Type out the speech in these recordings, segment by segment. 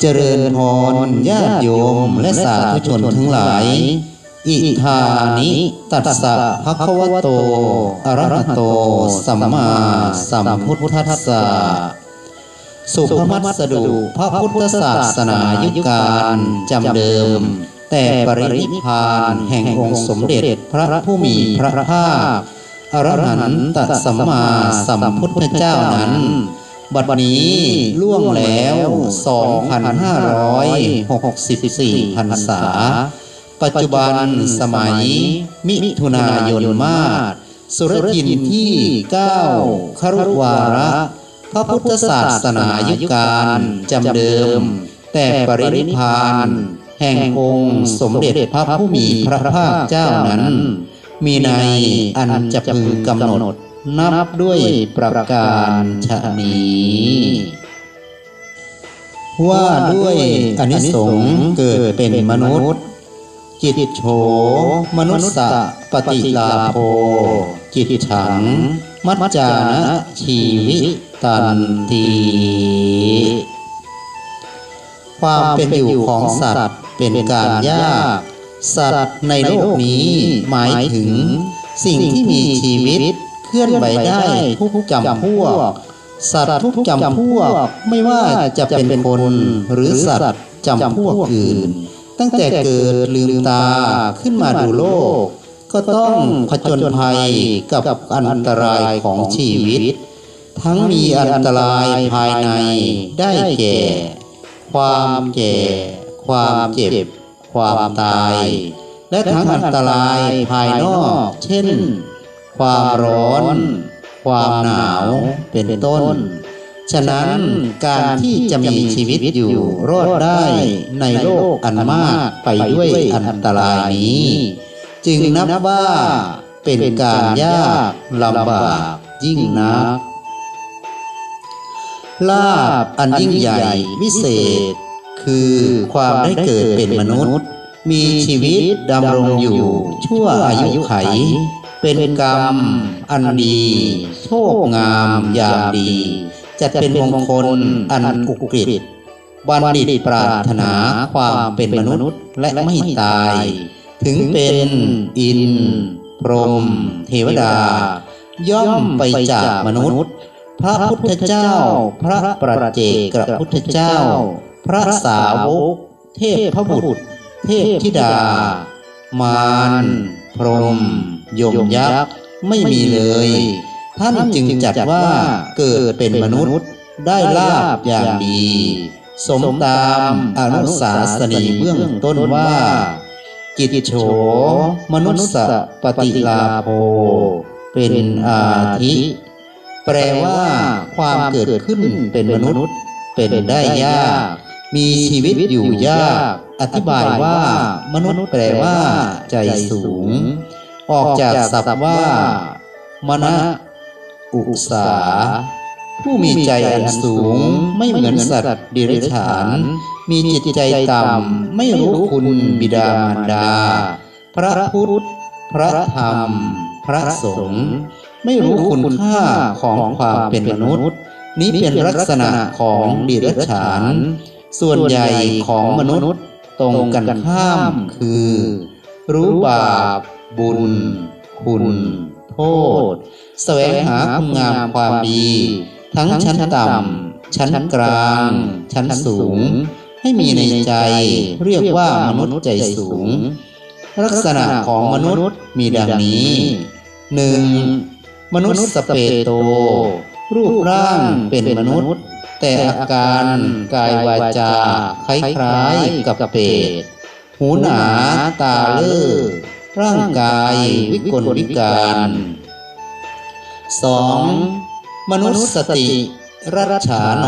เจริญพรญาติโยมและสาธุชนทั้งหลาย อิธานิ ตัสสะภะคะวะโตอะระหะโต สัมมาสัมพุทธัสสะสุภมัสดุพระพุทธศาสนายุคการจำเดิม แต่ปรินิพพานแห่งองค์สมเด็จพระผู้มีพระภาคอรหันตสัมมาสัมพุทธเจ้านั้น บัดนี้ล่วงแล้ว 2,564พรรษา ปัจจุบันสมัย มิถุนายนมาศสุรทินที่ 9 ครุวาระ พระพุทธศาสนายุการจำเดิม แต่ปรินิพานแห่งองค์สมเด็จพระผู้มีพระภาคเจ้านั้น มีในอันจะพึงกำหนด นับด้วยประการชนี้ว่าด้วยอนิสงส์เกิดเป็นมนุษย์จิตโฉมนุสสะปฏิลาโภจิตถัง มัจจานะชีวิตันตีความเป็นอยู่ของสัตว์เป็นการยาก สัตว์ในโลกนี้หมายถึงสิ่งที่มีชีวิต เคลื่อนไหวได้ทุกจำพวก สัตว์ทุกจำพวก ไม่ว่าจะเป็นคนหรือสัตว์จำพวกอื่น ตั้งแต่เกิดลืมตาขึ้นมาดูโลก ก็ต้องผจญภัยกับอันตรายของชีวิต ทั้งมีอันตรายภายในได้แก่ ความแก่ ความเจ็บ ความตาย และทั้งอันตรายภายนอก เช่น ความร้อน ความหนาวเป็นต้น ฉะนั้นการที่จะมีชีวิตอยู่รอดได้ในโลกอันมากไปด้วยอันตรายนี้ จึงนับว่าเป็นการยากลำบากยิ่งนัก ลาบอันยิ่งใหญ่วิเศษ คือความได้เกิดเป็นมนุษย์ มีชีวิตดำรงอยู่ชั่วอายุไข เป็นกรรมอันดีโชคงามยามดี จะเป็นมงคลอันอุกฤษบัณฑิตปรารถนาความเป็นมนุษย์และไม่ตาย ถึงเป็นอิน พรหมเทวดา ย่อมไปจากมนุษย์ พระพุทธเจ้า พระประเจกพระพุทธเจ้า พระสาวกเทพพระบุตร เทพธิดามาร พรหมยมยักษ์ไม่มีเลย ท่านจึงจัดว่าเกิดเป็นมนุษย์ได้ลาบอย่างดี สมตามอนุสาสนีเบื้องต้นว่า กิจโฉมนุสสะปฏิลาโภเป็นอาทิ แปลว่าความเกิดขึ้นเป็นมนุษย์ เป็นได้ยาก มีชีวิตอยู่ยาก อธิบายว่ามนุษย์แปลว่า ใจสูง ออกจากศัพท์ว่ามณะอุสาผู้มีใจอันสูง ไม่เหมือนสัตว์ดิเรกชันมีจิตใจต่ำไม่รู้คุณบิดามารดา พระพุทธ พระธรรม พระสงฆ์ไม่รู้คุณค่าของความเป็นมนุษย์ นี้เป็นลักษณะของดิเรกชันส่วนใหญ่ของมนุษย์ ตรงกันข้ามคือ รู้บาป บุญ คุณโทษ แสวงหาคุณงามความดี ทั้งชั้นต่ำชั้นกลาง ชั้นสูง ให้มีในใจ เรียกว่ามนุษย์ใจสูง ลักษณะของมนุษย์มีดังนี้หนึ่งมนุษย์สเปโต รูปร่างเป็นมนุษย์ แต่อาการกายวาจาคล้ายๆกับเปรตหูหนาตาเลื่อร่างกายวิกลวิการ 2. มนุษย์สติรัชาโน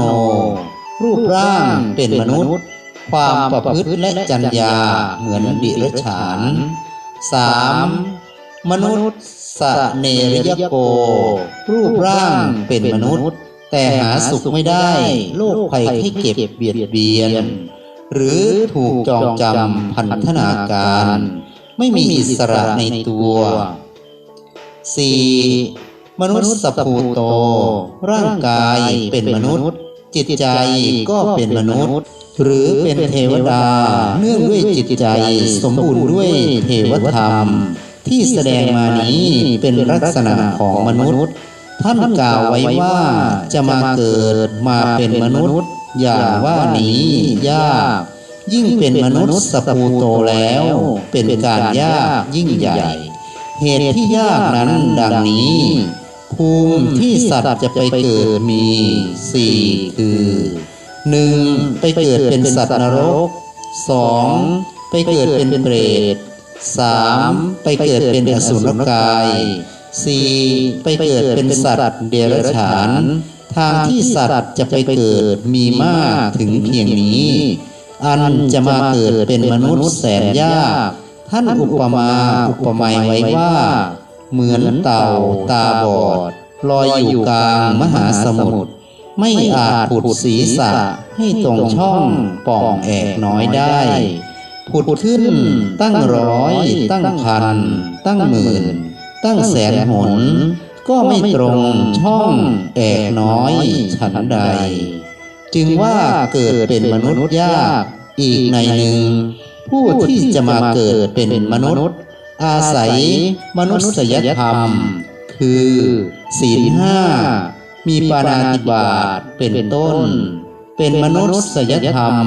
รูปร่างเป็นมนุษย์ ความประพฤติและจัญญาเหมือนดิรัจฉาน 3. มนุษย์สเนริยโก รูปร่างเป็นมนุษย์ แต่หาสุขไม่ได้โรคภัยไข้เจ็บเบียดเบียน หรือถูกจองจำพันธนาการ ไม่มีอิสระในตัว 4. มนุษย์สภูโต ร่างกายเป็นมนุษย์ จิตใจก็เป็นมนุษย์ หรือเป็นเทวดาเนื่องด้วยจิตใจสมบูรณ์ด้วยเทวธรรม ที่แสดงมานี้เป็นลักษณะของมนุษย์ ท่านกล่าวไว้ว่าจะมาเกิดมาเป็นมนุษย์ อย่างว่านี้ยาก ยิ่งเป็นมนุษย์สปูโตแล้ว เป็นการยากยิ่งใหญ่ เหตุที่ยากนั้นดังนี้ ภูมิที่สัตว์จะไปเกิดมีสี่คือหนึ่งไปเกิดเป็นสัตว์นรกสองไปเกิดเป็นเปรตสามไปเกิดเป็นอสุรกาย สี่ไปเกิดเป็นสัตว์เดรัจฉาน ทางที่สัตว์จะไปเกิดมีมากถึงเพียงนี้ อันจะมาเกิดเป็นมนุษย์แสนยาก ท่านอุปมาอุปไมยไว้ว่า เหมือนเต่าตาบอดลอยอยู่กลางมหาสมุทรไม่อาจผุดศีรษะให้ตรงช่องป่องแอกน้อยได้ ผุดขึ้นตั้งร้อย ตั้งพัน ตั้งหมื่น ตั้งแสนหน ก็ไม่ตรงช่องแอกน้อยฉันใด จึงว่าเกิดเป็นมนุษย์ยากอีกในหนึ่ง ผู้ที่จะมาเกิดเป็นมนุษย์ อาศัยมนุษยธรรม คือศีลห้ามีปานาติบาตเป็นต้น เป็นมนุษยธรรม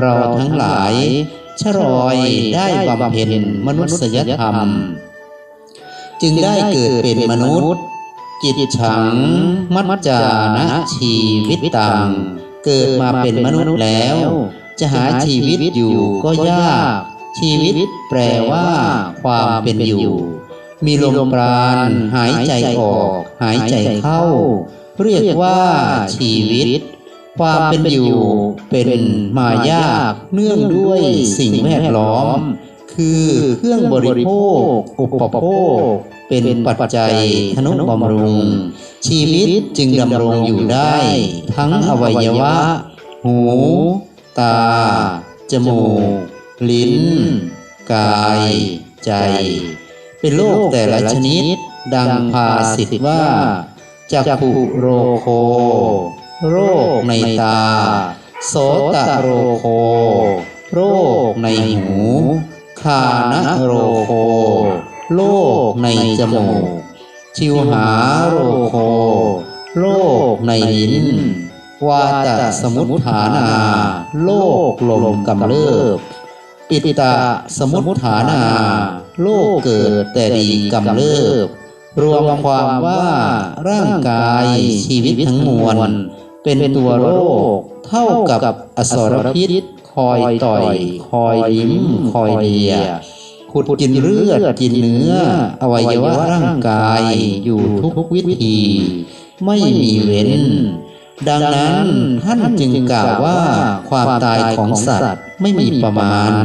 เราทั้งหลายชรอยได้บำเพ็ญมนุษยธรรม จึงได้เกิดเป็นมนุษย์ จิตฉัง มัจจานะชีวิตตัง เกิดมาเป็นมนุษย์แล้ว จะหาชีวิตอยู่ก็ยาก ชีวิตแปลว่าความเป็นอยู่ มีลมปราณหายใจออก หายใจเข้า เรียกว่าชีวิตความเป็นอยู่เป็นมายากเนื่องด้วยสิ่งแวดล้อม คือเครื่องบริโภค อุปโภค เป็นปัจจัยทนุบำรุง ชีวิตจึงดำรงอยู่ได้ ทั้งอวัยวะ หู ตา จมูก ลิ้น กาย ใจ เป็นโรคแต่ละชนิด ดังภาสิทธว่าจักขุโรโค โรคในตา โสตโรโค โรคในหู คานะโรโค โรคในจมูก ชิวหาโรโคโรคในลิ้นวาตสมุทฐานาโรคลมกำเริบ ปิตะสมุทฐานาโรคเกิดแต่ดีกำเริบ รวมความว่าร่างกายชีวิตทั้งมวล เป็นตัวโรคเท่ากับอสรพิษ คอยต่อย คอยลิ้ม คอยเลีย ขุดกินเลือดกินเนื้ออวัยวะร่างกายอยู่ทุกวิธีไม่มีเว้น ดังนั้นท่านจึงกล่าวว่าความตายของสัตว์ไม่มีประมาณ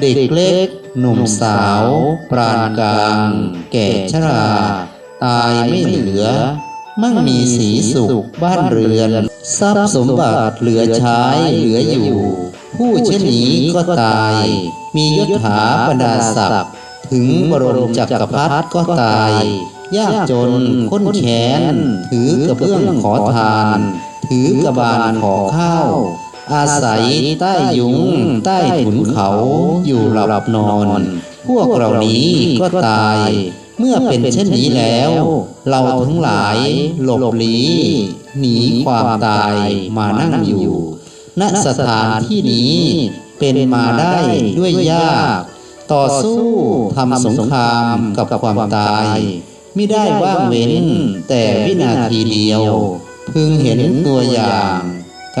เด็กเล็ก หนุ่มสาว ปราณกลาง แก่ชรา ตายไม่เหลือ มั่งมีสีสุขบ้านเรือน ทรัพย์สมบัติเหลือใช้เหลืออยู่ ผู้เช่นนี้ก็ตาย มียศถาบรรดาศักดิ์ถึงบรมจักรพรรดิก็ตาย ยากจนค้นแขน ถือกระเบื้องขอทาน ถือกระบาลขอข้าว อาศัยใต้ยุง ใต้ถุนเขาอยู่หลับนอน พวกเหล่านี้ก็ตาย เมื่อเป็นเช่นนี้แล้ว เราทั้งหลายหลบหลีหนีความตายมานั่งอยู่ ณสถานที่นี้ เป็นมาได้ด้วยยากต่อสู้ทำสงครามกับความตายไม่ได้ว่างเว้นแต่วินาทีเดียว พึงเห็นตัวอย่าง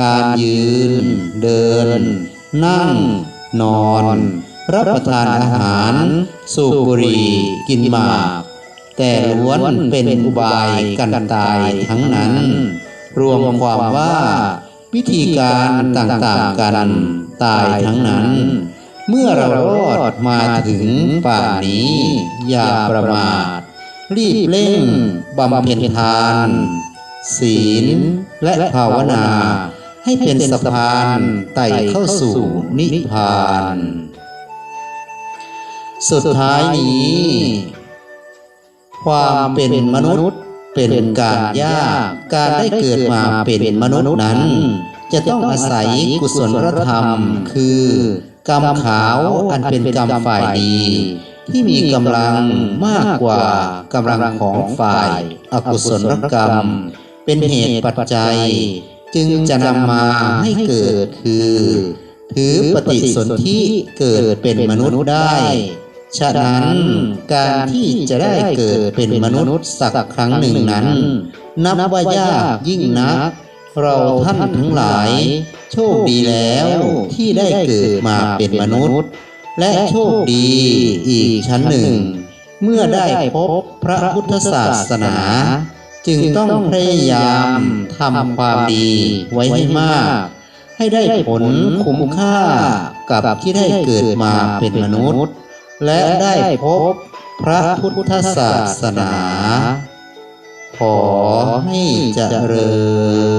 การยืน เดิน นั่ง นอน รับประทานอาหาร สูบบุหรี่กินหมาก แต่ล้วนเป็นอุบายกันตายทั้งนั้น รวมความว่า วิธีการต่างๆกัน ตายทั้งนั้น เมื่อเรารอดมาถึงป่านนี้ อย่าประมาท รีบเร่งบำเพ็ญทาน ศีลและภาวนา ให้เป็นสะพานไต่เข้าสู่นิพพาน สุดท้ายนี้ ความเป็นมนุษย์เป็นการยาก การได้เกิดมาเป็นมนุษย์นั้น จะต้องอาศัยกุศลธรรม คือกรรมขาวอันเป็นกรรมฝ่ายดี ที่มีกำลังมากกว่ากำลังของฝ่ายอกุศลกรรม เป็นเหตุปัจจัย จึงจะนำมาให้เกิดคือ ถือปฏิสนธิเกิดเป็นมนุษย์ได้ ฉะนั้นการที่จะได้เกิดเป็นมนุษย์สักครั้งหนึ่งนั้น นับว่ายากยิ่งนัก เราท่านทั้งหลาย โชคดีแล้วที่ได้เกิดมาเป็นมนุษย์ และโชคดีอีกชั้นหนึ่ง เมื่อได้พบพระพุทธศาสนา จึงต้องพยายามทำความดีไว้ให้มาก ให้ได้ผลคุ้มค่ากับที่ได้เกิดมาเป็นมนุษย์ และได้พบพระพุทธศาสนา ขอให้เจริญ